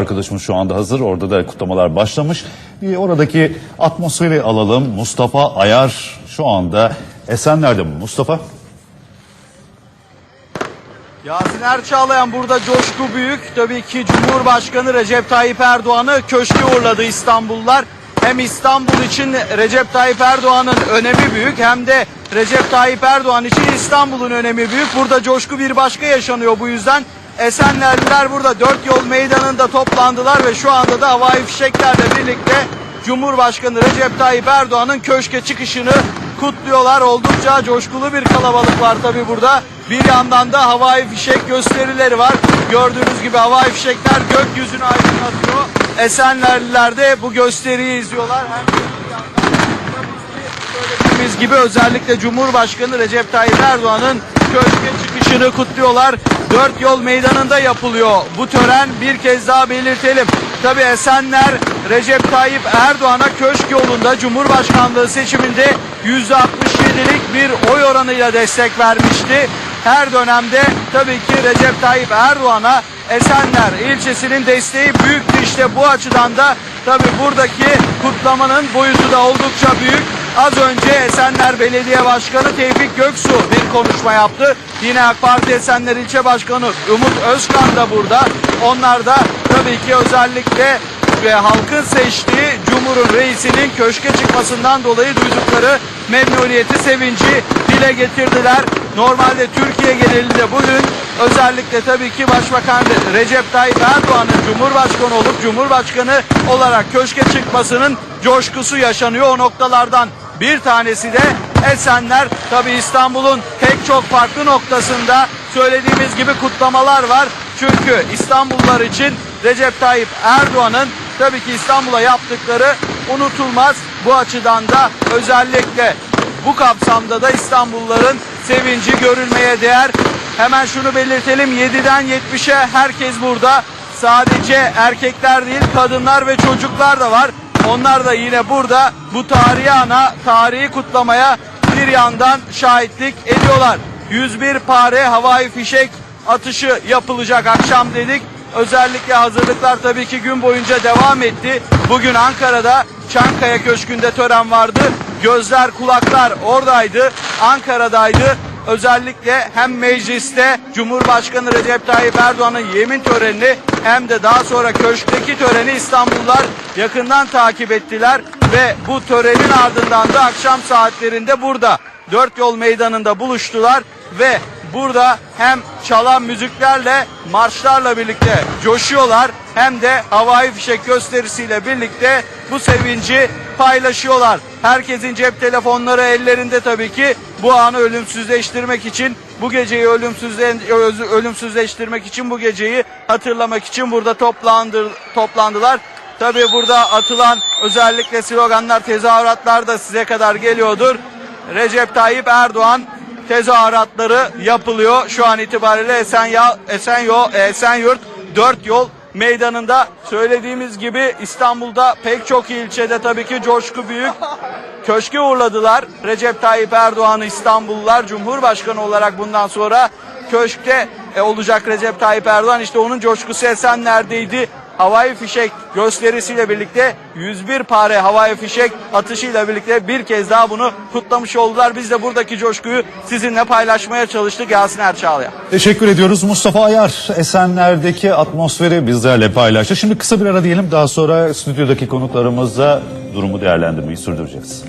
Arkadaşımız şu anda hazır. Orada da kutlamalar başlamış. Bir oradaki atmosferi alalım. Mustafa Ayar şu anda Esenler'de mi Mustafa? Yasin Erçağlayan burada coşku büyük. Tabii ki Cumhurbaşkanı Recep Tayyip Erdoğan'ı köşke uğurladı İstanbullular. Hem İstanbul için Recep Tayyip Erdoğan'ın önemi büyük hem de Recep Tayyip Erdoğan için İstanbul'un önemi büyük. Burada coşku bir başka yaşanıyor bu yüzden. Esenlerliler burada dört yol meydanında toplandılar ve şu anda da havai fişeklerle birlikte Cumhurbaşkanı Recep Tayyip Erdoğan'ın köşke çıkışını kutluyorlar. Oldukça coşkulu bir kalabalık var tabi burada. Bir yandan da havai fişek gösterileri var. Gördüğünüz gibi havai fişekler gökyüzünü aydınlatıyor. Esenlerliler de bu gösteriyi izliyorlar. Hem söylediğimiz gibi özellikle Cumhurbaşkanı Recep Tayyip Erdoğan'ın köşke çıkışını kutluyorlar. Dört yol meydanında yapılıyor. Bu tören bir kez daha belirtelim. Tabi Esenler Recep Tayyip Erdoğan'a köşk yolunda Cumhurbaşkanlığı seçiminde %67'lik bir oy oranıyla destek vermişti. Her dönemde tabii ki Recep Tayyip Erdoğan'a Esenler ilçesinin desteği büyüktü. İşte bu açıdan da tabii buradaki kutlamanın boyutu da oldukça büyük. Az önce Esenler Belediye Başkanı Tevfik Göksu bir konuşma yaptı. Yine AK Parti Esenler İlçe Başkanı Umut Özkan da burada. Onlar da tabii ki özellikle ve halkın seçtiği Cumhur'un reisinin köşke çıkmasından dolayı duydukları memnuniyeti, sevinci dile getirdiler. Normalde Türkiye genelinde bugün özellikle tabii ki Başbakan Recep Tayyip Erdoğan'ın Cumhurbaşkanı olup Cumhurbaşkanı olarak köşke çıkmasının coşkusu yaşanıyor. O noktalardan bir tanesi de Esenler. Tabii İstanbul'un pek çok farklı noktasında söylediğimiz gibi kutlamalar var. Çünkü İstanbullular için Recep Tayyip Erdoğan'ın tabii ki İstanbul'a yaptıkları unutulmaz. Bu açıdan da özellikle bu kapsamda da İstanbulluların sevinci görülmeye değer. Hemen şunu belirtelim 7'den 70'e herkes burada. Sadece erkekler değil kadınlar ve çocuklar da var. Onlar da yine burada bu tarihi ana, tarihi kutlamaya bir yandan şahitlik ediyorlar. 101 pare havai fişek atışı yapılacak akşam dedik. Özellikle hazırlıklar tabii ki gün boyunca devam etti. Bugün Ankara'da Çankaya Köşkü'nde tören vardı. Gözler kulaklar oradaydı. Ankara'daydı. Özellikle hem mecliste Cumhurbaşkanı Recep Tayyip Erdoğan'ın yemin törenini hem de daha sonra köşkteki töreni İstanbullular yakından takip ettiler ve bu törenin ardından da akşam saatlerinde burada dört yol meydanında buluştular ve burada hem çalan müziklerle marşlarla birlikte coşuyorlar hem de havai fişek gösterisiyle birlikte bu sevinci paylaşıyorlar. Herkesin cep telefonları ellerinde tabii ki bu anı ölümsüzleştirmek için bu geceyi ölümsüzle, ölümsüzleştirmek için bu geceyi hatırlamak için burada toplandı, toplandılar. Tabii burada atılan özellikle sloganlar, tezahüratlar da size kadar geliyordur. Recep Tayyip Erdoğan tezahüratları yapılıyor. Şu an itibariyle Esenyo, Esenyurt 4 yol meydanında söylediğimiz gibi İstanbul'da pek çok ilçede tabii ki coşku büyük. Köşke uğurladılar. Recep Tayyip Erdoğan'ı İstanbullular Cumhurbaşkanı olarak bundan sonra köşkte e, olacak Recep Tayyip Erdoğan. İşte onun coşkusu Esenler'deydi. Havai fişek gösterisiyle birlikte 101 pare havai fişek atışıyla birlikte bir kez daha bunu kutlamış oldular. Biz de buradaki coşkuyu sizinle paylaşmaya çalıştık Yasin Erçağlı'ya. Teşekkür ediyoruz Mustafa Ayar. Esenler'deki atmosferi bizlerle paylaştı. Şimdi kısa bir ara diyelim daha sonra stüdyodaki konuklarımızla durumu değerlendirmeyi sürdüreceğiz.